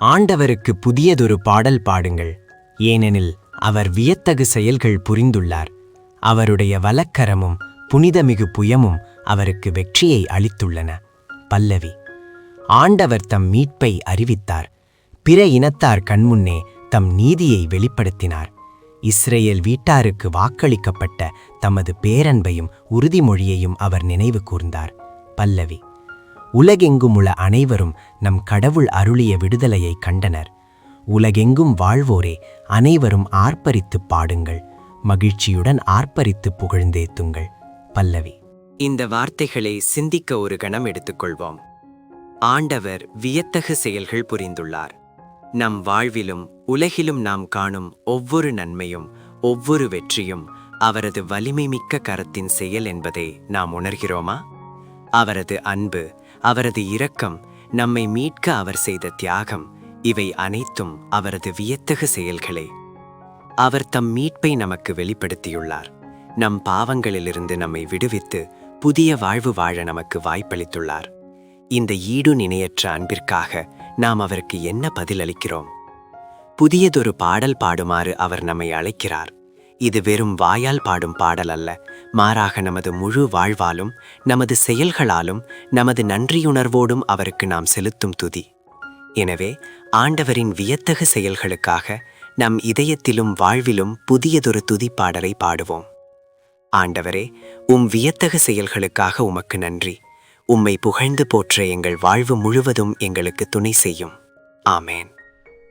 ஆண்டவருக்கு புதியதொரு பாடல் பாடுங்கள். ஏனெனில் அவர் வியத்தகு செயல்கள் புரிந்துள்ளார். அவருடைய வலக்கரமும் புனிதமிகு புயமும் அவருக்கு வெற்றியை அளித்துள்ளன. பல்லவி ஆண்டவர் தம் மீட்பை அறிவித்தார். பிற இனத்தார் கண்முன்னே தம் நீதியை வெளிப்படுத்தினார். இஸ்ரேல் வீட்டாருக்கு வாக்களிக்கப்பட்ட தமது பேரன்பையும் உறுதிமொழியையும் அவர் நினைவு கூர்ந்தார். பல்லவி உலகெங்கும் உள்ள அனைவரும் நம் கடவுள் அருளிய விடுதலையை கண்டனர். உலகெங்கும் வாழ்வோரே அனைவரும் ஆர்ப்பரித்துப் பாடுங்கள். மகிழ்ச்சியுடன் ஆர்ப்பரித்து புகழ்ந்தேத்துங்கள். பல்லவி. இந்த வார்த்தைகளை சிந்திக்க ஒரு கணம் எடுத்துக்கொள்வோம். ஆண்டவர் வியத்தகு செயல்கள் புரிந்துள்ளார். நம் வாழ்விலும் உலகிலும் நாம் காணும் ஒவ்வொரு நன்மையும் ஒவ்வொரு வெற்றியும் அவரது வலிமை மிக்க கரத்தின் செயல் என்பதை நாம் உணர்கிறோமா? அவரது அன்பு அவரது இரக்கம் நம்மை மீட்க அவர் செய்த தியாகம். இவை அனைத்தும் அவரது வியத்தகு செயல்களே. அவர் தம் மீட்பை நமக்கு வெளிப்படுத்தியுள்ளார். நம் பாவங்களிலிருந்து நம்மை விடுவித்து புதிய வாழ்வு வாழ நமக்கு வாய்ப்பளித்துள்ளார். இந்த ஈடு நினையற்ற அன்பிற்காக நாம் அவருக்கு என்ன பதிலளிக்கிறோம்? புதியதொரு பாடல் பாடுமாறு அவர் நம்மை அழைக்கிறார். இது வெறும் வாயால் பாடும் பாடல் அல்ல. மாறாக நமது முழு வாழ்வாலும் நமது செயல்களாலும் நமது நன்றியுணர்வோடும் அவருக்கு நாம் செலுத்தும் துதி. எனவே ஆண்டவரின் வியத்தகு செயல்களுக்காக நம் இதயத்திலும் வாழ்விலும் புதியதொரு துதிப்பாடலை பாடுவோம். ஆண்டவரே உம் வியத்தகு செயல்களுக்காக உமக்கு நன்றி. உம்மை புகழ்ந்து போற்ற எங்கள் வாழ்வு முழுவதும் எங்களுக்கு துணை செய்யும். ஆமேன்.